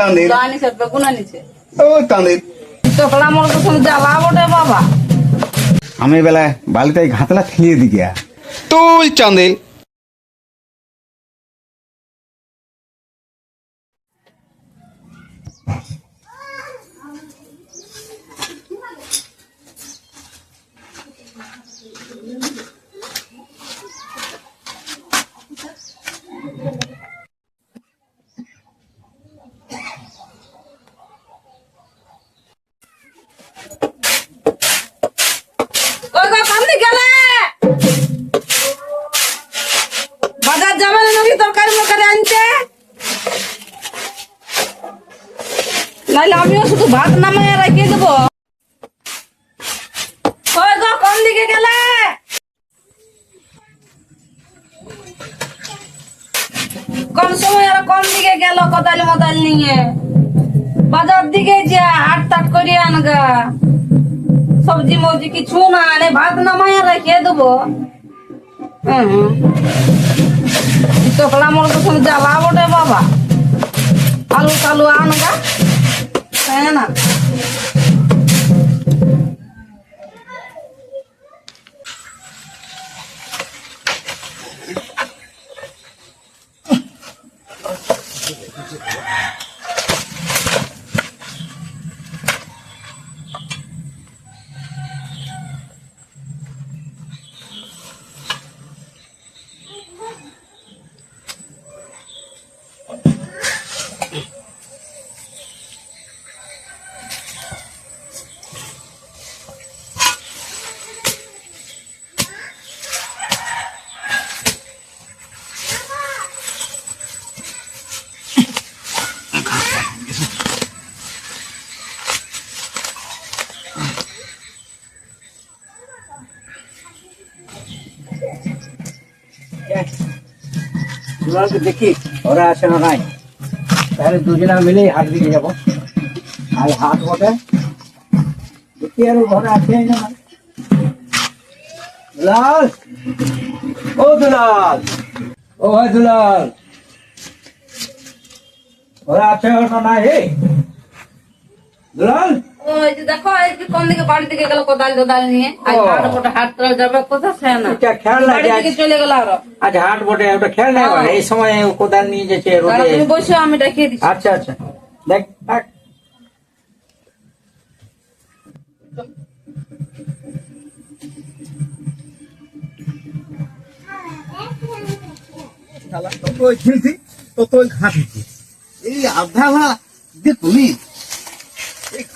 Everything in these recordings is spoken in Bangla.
আনিছে ও আমি বেলা বালিতে ঘাতলা ফেলিয়ে দিকে তুই চাঁদিল। ভাত নামায় রেখে দেবো। ওই গো, কোন দিকে গেলে? কোন সময় আর কোন দিকে গেল কোদাল মদাল নিয়ে? বাজার দিকে যা, হাট টাট করে আনগা সবজি মবজি কিছু না আনে ভাত নামায় রেখে দেবো। হুম। চকলা মোর তো তুমি জ্বালা বটে বাবা। আলু টালু আনগা তাই না দুজনকে দেখি, ওরা আসে না নাই। তাহলে দুজনা মিলেই হাট দিকে যাব। আর হাট বটে দেখি আর ঘরে আছে না দুলাল! ও দুলাল! ও ভাই দুলাল! ওরা আছে না নাই দুলাল! ওই যে দেখো এই কোন দিকে বাড়ি দিকে গেল কোদাল কোদাল নিয়ে। আজ হাট বটে হাট তোলা যাবে কোথা সে না। এটা বাড়ি চলে গেল আরও। আজ হাট বটে ওটা খেয়াল নাই এই সময় কোদাল নিয়ে তুমি বসে আমি দিচ্ছি। আচ্ছা আচ্ছা। দেখ দেখ। তোই খেলছি তো তুই ঘাটিছি এই আধা না যে তুমি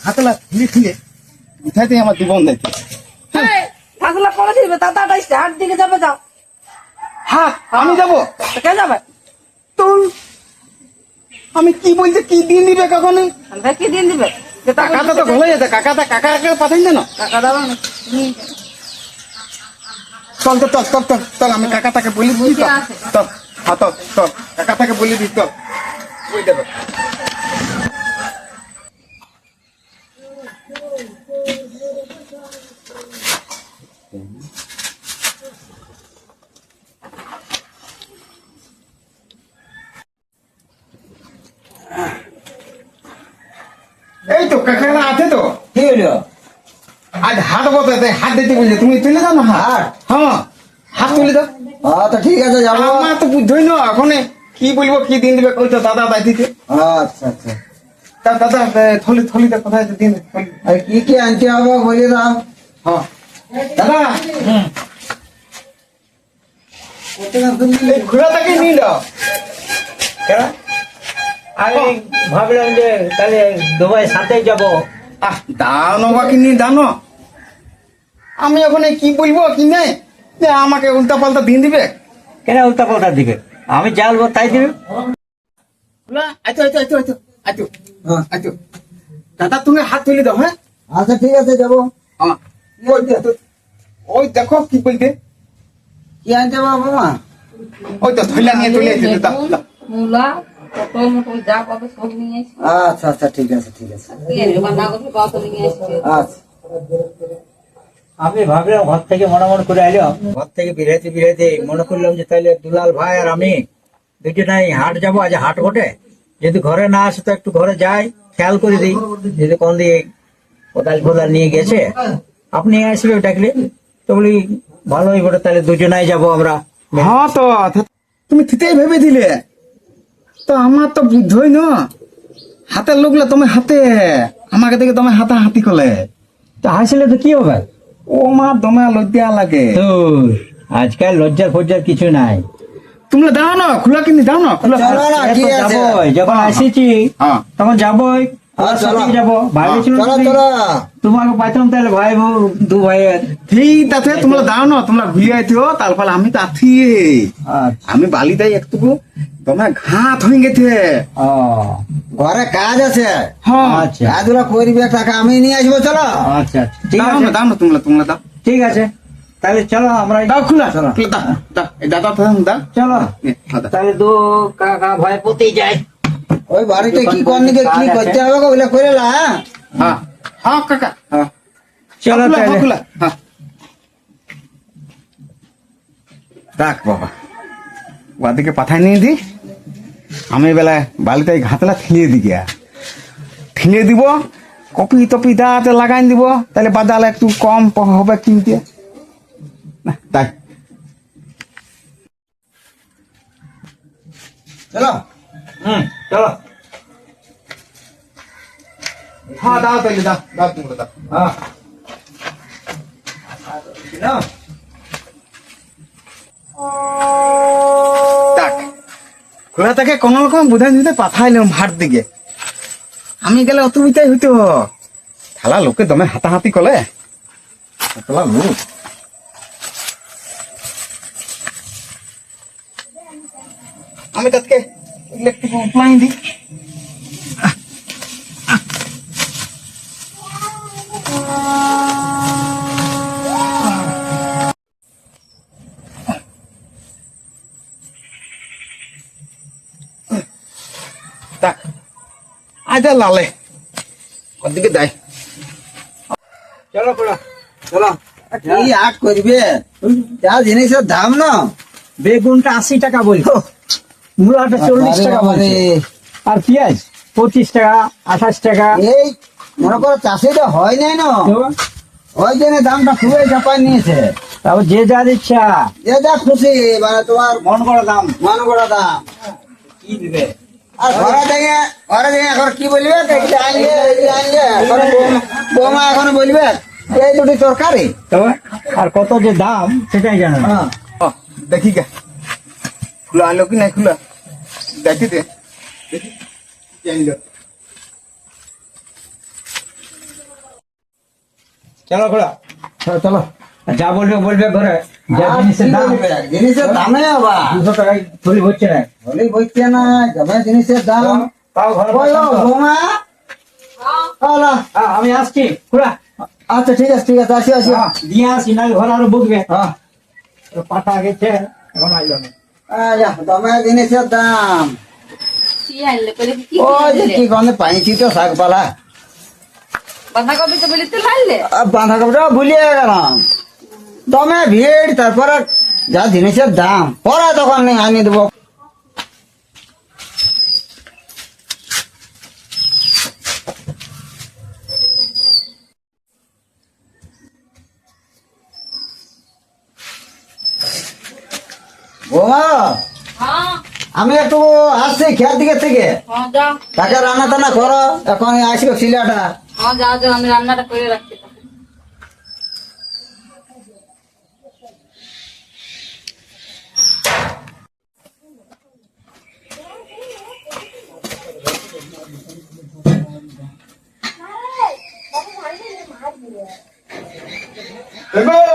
ঘাতলা ফিরে ফিরে উঠাইতে আমার জীবন দেখতে এই, ফাসলা করে দিবে তাড়াতাড়ি আসছে, হাট দিকে যাবে যাও। হ্যাঁ আমি যাব। কে যাবে? তোর আমি কি বলছি কি দিন দিবে কখন দেখি দিন দিবে? কাকাটা তো ভালো যেতে কাকাটা কাকাকে পাঠাই না? টাকা দেবে চল তো চল চল চল চল আমি কাকাটাকে বলি দিই তো। চল হ্যাঁ চল চল কাকাটাকে বলি দিই চল। ওই দেবে। এই তো কাকাটা আছে তো? কি হলো? আজ হাট বসাতে হাত দিতে বলছে তুমি তুলে দাও না হাত? হ্যাঁ হাত তুলে দাও। আচ্ছা ঠিক আছে যাব। আমার তো বুঝছই না এখন কি বলব কি দিন দিবে কই তো দাদা দাই দিতে। আচ্ছা আচ্ছা। তা দাদা থলি থলিতে কোথায় আছে দিন থলি। আর কি কি আনতে হবে বলে দাও। হ্যাঁ। দাদা এই ঘোড়াটাকে নিয়ে দাও কেন আমি ভাবলাম যে তাহলে দুবাই সাথে যাব। আহ দানো বা কি দানো আমি এখন কি বলব কি নেই? আমাকে উল্টা পাল্টা দিন দিবে? কেন উল্টা পাল্টা দিকে আমি যা বলব তাই দিবে। আচ্ছা আচ্ছা আচ্ছা আচ্ছা আচ্ছা আচ্ছা দাদা তুমি হাত তুলে দাও হ্যাঁ? আচ্ছা ঠিক আছে যাব। হ্যাঁ ওই দেখো- ওই দেখো কি বলতে কি আনতে বাবা ওই তো থইলা নিয়ে চলে এসেছে। মূলা আচ্ছা আচ্ছা ঠিক আছে ঠিক আছে। আচ্ছা। আমি ভাবলাম ঘর থেকে মনে মনে করে এলাম ঘর থেকে বেরাইতে বেরাইতে মনে করলাম যে তাহলে দুলাল ভাই আর আমি দুজনাই হাট যাব আজ হাট বটে। যদি ঘরে না আসে তো একটু ঘরে যাই খেয়াল করে দিই। যদি কোন দিয়ে কোদাল ফোদাল নিয়ে গেছে আপনি আসবে ডাকলে। তো বলি ভালোই বটে তাহলে দুজনাই যাব আমরা। হ্যাঁ তো তুমি থিতেই ভেবে দিলে। তো আমার তো বৃদ্ধই ন। হাতের লোকলে তুমি হাতে আমাকে দেখে তুমি হাতা হাতি কলে তো হাসিলে তো কি হবে? ও মা তোমার লজ্জা লাগে। তো আজকাল লজ্জার ফজ্জার কিছু নাই। তুমি দাও না খোলা কিনি দাও না খোলা চলো না, এ কি তো আছে? যাবোই যখন আসিছি হ্যাঁ। তখন যাবোই। তোমরা দাও না তোমরা আইতিও তারপর আমি আছি আচ্ছা। আমি বালিটাই একটু তোমার ঘাত হয়ে গেছে। ঘরে কাজ আছে। হ্যাঁ। আচ্ছা। কাজগুলো করবে টাকা আমি নিয়ে আসব চলো। আচ্ছা আচ্ছা। ঠিক আছে। দাও না তোমরা তোমরা দাও। ঠিক আছে। তাহলে চলো আমরা দাও খোলা। চলো। দাদা দাও। চলো। তাহলে দু কাকা ভাই পতি যায়। ওই বাড়িতে কি করনি কি করতে হবে গো, ওগুলো করে লা হ্যাঁ? হ্যাঁ। হ্যাঁ কাকা। হ্যাঁ। চলো তাহলে। হ্যাঁ। রাখ বাবা। ওদিকে পাঠাই নিয়ে দি। আমি বেলা বালিতে ঘাতলা ঠিলিয়ে দি গিয়া। ঠিলিয়ে দিব কপি টপি দাঁতে লাগাই দিব। তাহলে বাদাল একটু কম হবে কিনতে। না তাই। চলো। হুম। চলো হ্যাঁ দাও তাহলে দাও দাও তোমরা দাও হ্যাঁ নাও। দেখ খোলা কোনো রকম বুঝাই দিতে পাঠাইলাম ভাট দিকে আমি গেলে অসুবিধাই হইতো থালা লোকে দমে হাতাহাতি কলে তোলা লোক আমি তাতকে ইলেকট্রিক লালে। ওদিকে দেয়। চলো চলো। কি আট করবে? যা জিনিসের দাম না। বেগুনটা আশি টাকা বলি মূলাটা চল্লিশ টাকা। বলছে। আর পেঁয়াজ পঁচিশ টাকা আঠাশ টাকা। এই মনে করো চাষিটা হয় নাই না। ওই জন্য দামটা খুবই চাপাই নিয়েছে। তারপর যে যার ইচ্ছা যে যা খুশি মানে তোমার মন করা দাম মন করা দাম। কি দিবে? আর ঘরে থেকে ঘরে থেকে এখন কি বলবে? আনলে আনলে এখন বৌমা- এখন বলবে এই দুটি তরকারি। তবে আর কত যে দাম সেটাই জানো হ্যাঁ। দেখি গে। খোলা আনলো কি নাই খোলা? দেখি দে। দেখি আনলো চলো খোলা চলো চলো। যা বলবে বলবে ঘরে যা জিনিসের দাম। জিনিসের দামে আবার। দুশো টাকায় থলি হচ্ছে না। বলি বইতে না যাবে জিনিসের দাম। তাও ঘরে পছন্দ। বৌমা। হ্যাঁ, আমি আসছি খোলা আচ্ছা ঠিক আছে ঠিক আছে আসি আসি। হ্যাঁ, দিয়ে আসি না ঘরে আরও বুঝবে হ্যাঁ। পাঠা গেছে এখন আইলো না। দামে জিনিসের দাম। ওই যে কি গন্ধে পাইছি তো শাক পালা বাঁধাকপি তো বলি তো লাইলে বাঁধাকপিটা ভুলিয়ে গেলাম। দমে ভিড়, তারপরে যা জিনিসের দাম, পরে তখন আনি দেবো। বৌমা হ্যাঁ। আমি একটু আসছি খেয়ার দিকে থেকে। হ্যাঁ তাকে রান্না টান্না করো এখন আসবে ছিলাটা হ্যাঁ যাও যাও আমি রান্নাটা করে রাখছি দেখো ওই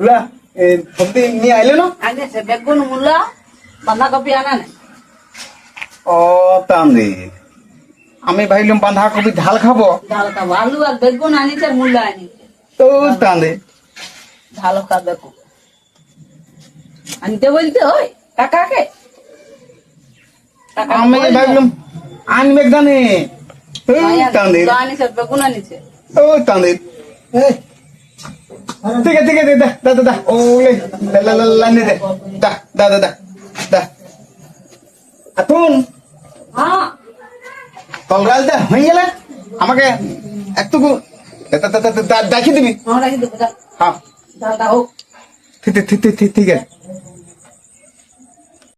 খোলা সবজি নিয়ে আইলে না? আগে বেগুন মূলা বাঁধাকপি আনা ও আমি ভাইলাম বাঁধাকপি ঝাল খাব। ঝাল খাব। আলু আর বেগুন আনিছে আর মূলা আনিছে। তো তান্দি ঝাল খাবে আনতে বলতে ওই কাকাকে? আমি। ভাবলাম আনবে জানে তো মায়া আনিছে বেগুন আনিছে। এই ঠিক আছে dah, dah, দা দা dah, dah, dah, dah, dah, dah, dah, dah, দা দা দা দা দা হ্যাঁ হয়ে গেলে আমাকে একটু দেখিয়ে দিবি হ্যাঁ হ্যাঁ ঠিক আছে